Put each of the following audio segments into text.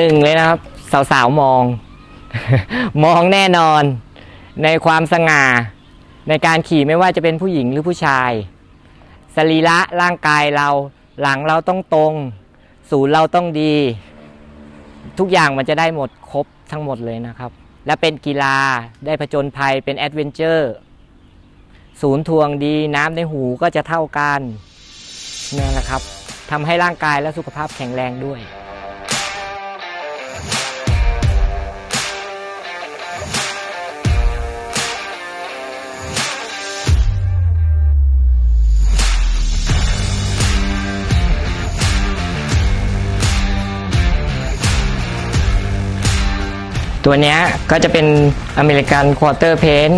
หนึ่งเลยนะครับ สาวๆมอง มองแน่นอน ในความสง่า ในการขี่ไม่ว่าจะเป็นผู้หญิงหรือผู้ชาย สรีระร่างกายเรา หลังเราต้องตรง ศูนย์เราต้องดี ทุกอย่างมันจะได้หมดครบทั้งหมดเลยนะครับ และเป็นกีฬาได้ผจญภัยเป็นแอดเวนเจอร์ศูนย์ทวงดีน้ำในหูก็จะเท่ากันนี่แหละครับทำให้ร่างกายและสุขภาพแข็งแรงด้วย ตัวนี้ก็จะเป็นอเมริกันควอเตอร์เพน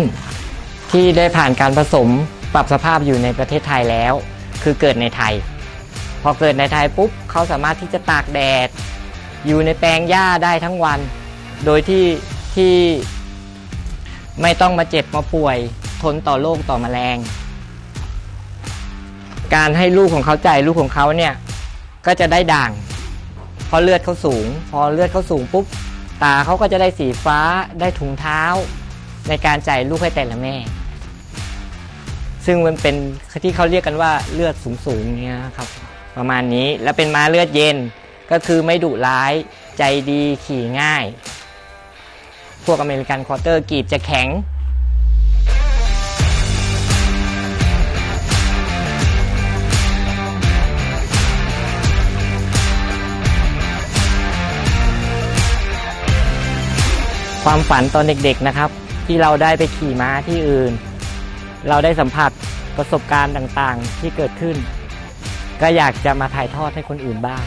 ที่ได้ผ่านการผสมปรับสภาพอยู่ในประเทศไทยแล้ว คือเกิดในไทย พอเกิดในไทยปุ๊บเขาสามารถที่จะตากแดด อยู่ในแปลงหญ้าได้ทั้งวัน โดยที่ที่ไม่ต้องมาเจ็บมาป่วยทนต่อโรคต่อแมลง การให้ลูกของเขาใจลูกของเขาเนี่ยก็จะได้ด่างพราะเลือดเขาสูง พอเลือดเขาสูงปุ๊บ ตาเขาก็จะได้สีฟ้าได้ถุงเท้า ในการจ่ายลูกให้แต่ละแม่ ซึ่งมันเป็นที่เขาเรียกกันว่าเลือดสูงสูงๆเนี่ยครับ ประมาณนี้แล้วเป็นม้าเลือดเย็นก็คือไม่ดุร้ายใจดีขี่ง่าย พวกอเมริกันคอร์เตอร์กีบจะแข็ง ความฝันตอนเด็กๆนะครับ ที่เราได้ไปขี่ม้าที่อื่น เราได้สัมผัสประสบการณ์ต่างๆที่เกิดขึ้น ก็อยากจะมาถ่ายทอดให้คนอื่นบ้าง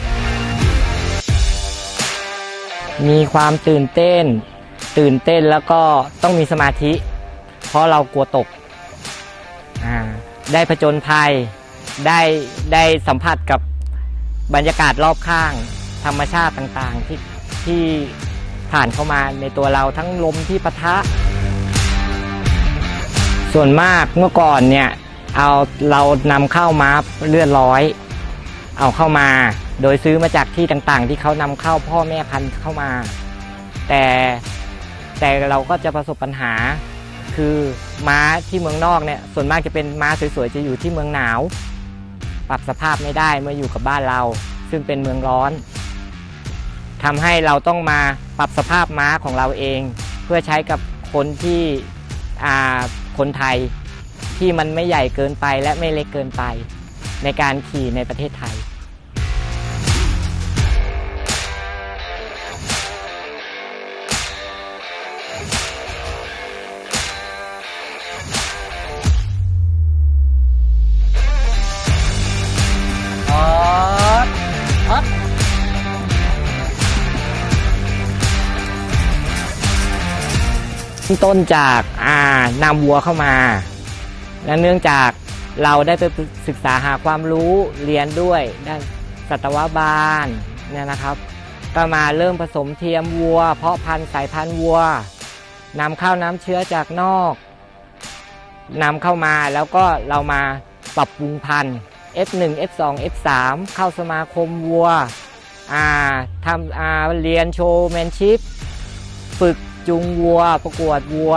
มีความตื่นเต้น ตื่นเต้นแล้วก็ต้องมีสมาธิ เพราะเรากลัวตก ได้ผจญภัยได้ได้สัมผัสกับบรรยากาศรอบข้าง ธรรมชาติต่างๆที่ที่ ผ่านเข้ามาในตัวเราทั้งลมที่ปะทะ ส่วนมากเมื่อก่อนเนี่ยเอาเรานำเข้ามาเลือดร้อย เอาเข้ามา โดยซื้อมาจากที่ต่างๆ ที่เขานำเข้าพ่อแม่พันธุ์เข้ามา แต่แต่เราก็จะประสบปัญหา คือม้าที่เมืองนอกเนี่ยส่วนมากจะเป็นม้าสวยๆจะอยู่ที่เมืองหนาว ปรับสภาพไม่ได้เมื่ออยู่กับบ้านเรา ซึ่งเป็นเมืองร้อน ทำให้เราต้องมาปรับสภาพม้าของเราเอง เพื่อใช้กับคนที่อาคนไทยที่มันไม่ใหญ่เกินไปและไม่เล็กเกินไป ในการขี่ในประเทศไทย ต้นจากอ่านำวัวเข้ามาและเนื่องจากเราได้ไปศึกษาหาความรู้เรียนด้วยด้านสัตวบาลเนี่ยนะครับ ก็มาเริ่มผสมเทียมวัว เพาะพันธุ์สายพันธุ์วัวนำเข้าน้ำเชื้อจากนอกนำเข้ามาแล้วก็เรามาปรับปรุงพันธุ์ F1 F2 F3 เข้าสมาคมวัวทำเรียนโชว์แมนชิพฝึก จูงวัว ประกวดวัว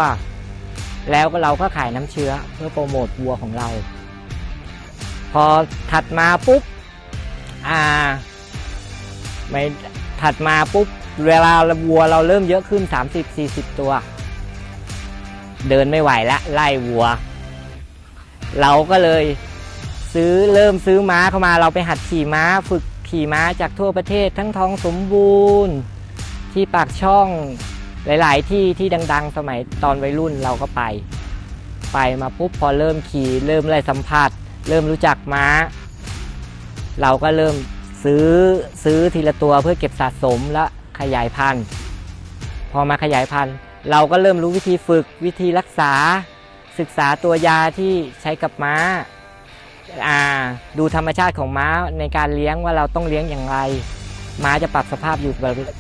แล้วก็เราก็ขายน้ำเชื้อเพื่อโปรโมทวัวของเรา พอถัดมาปุ๊บอ่าไม่ถัดมาปุ๊บเวลาวัวเราเริ่มเยอะขึ้น 30-40 ตัว เดินไม่ไหวละไล่วัว เราก็เลยซื้อเริ่มซื้อม้าเข้ามาเราไปหัดขี่ม้าฝึกขี่ม้าจากทั่วประเทศทั้งท้องสมบูรณ์ ที่ปากช่อง หลาย ๆ ที่ที่ดัง ๆ สมัยตอนวัยรุ่นเราก็ไป ไปมาปุ๊บพอเริ่มขี่ เริ่มไล่สัมผัส เริ่มรู้จักม้า เราก็เริ่มซื้อซื้อทีละตัวเพื่อเก็บสะสมและขยายพันธุ์ พอมาขยายพันธุ์ เราก็เริ่มรู้วิธีฝึกวิธีรักษา ศึกษาตัวยาที่ใช้กับม้าอ่าดูธรรมชาติของม้าในการเลี้ยงว่าเราต้องเลี้ยงอย่างไร ม้าจะปรับสภาพอยู่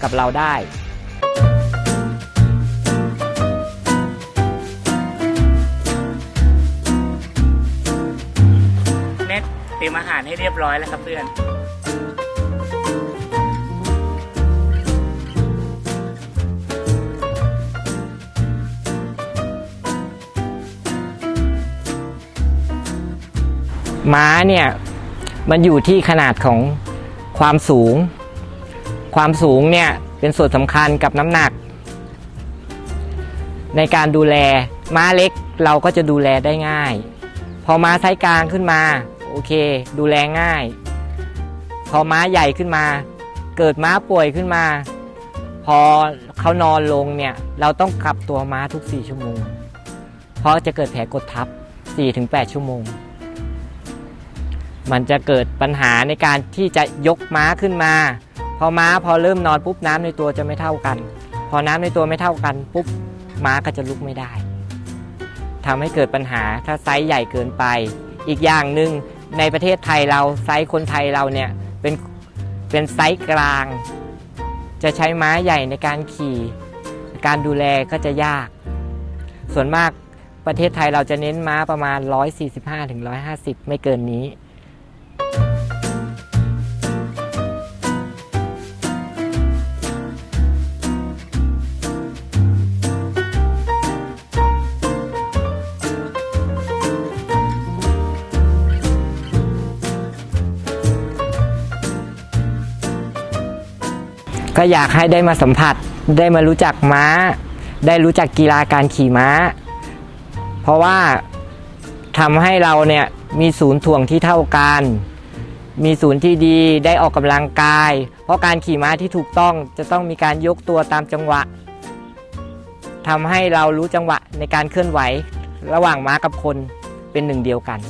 กับเราได้ เตรียมอาหารให้เรียบร้อยแล้วครับเพื่อนม้าเนี่ยมันอยู่ที่ขนาดของความสูง ความสูงเนี่ยเป็นส่วนสำคัญกับน้ำหนัก ในการดูแลม้าเล็กเราก็จะดูแลได้ง่าย พอม้าไซส์กลางขึ้นมา โอเค ดูแลง่าย พอม้าใหญ่ขึ้นมา เกิดม้าป่วยขึ้นมา พอเขานอนลงเนี่ย เราต้องกลับตัวม้าทุก 4 ชั่วโมง เพราะจะเกิดแผลกดทับ 4-8 ชั่วโมง มันจะเกิดปัญหาในการที่จะยกม้าขึ้นมา พอม้าพอเริ่มนอนปุ๊บน้ำในตัวจะไม่เท่ากัน พอน้ำในตัวไม่เท่ากันปุ๊บม้าก็จะลุกไม่ได้ทำให้เกิดปัญหาถ้าไซส์ใหญ่เกินไป อีกอย่างหนึ่ง ในประเทศไทยเราไซส์คนไทยเราเนี่ยเป็นเป็นไซส์กลาง จะใช้ม้าใหญ่ในการขี่ การดูแลก็จะยาก ส่วนมากประเทศไทยเราจะเน้นม้าประมาณ 145-150 ไม่เกินนี้ ก็อยากให้ได้มาสัมผัส ได้มารู้จักม้า ได้รู้จักกีฬาการขี่ม้า เพราะว่าทำให้เราเนี่ยมีศูนย์ถ่วงที่เท่ากัน มีศูนย์ที่ดีได้ออกกำลังกาย เพราะการขี่ม้าที่ถูกต้องจะต้องมีการยกตัวตามจังหวะทำให้เรารู้จังหวะในการเคลื่อนไหว ระหว่างม้ากับคนเป็นหนึ่งเดียวกัน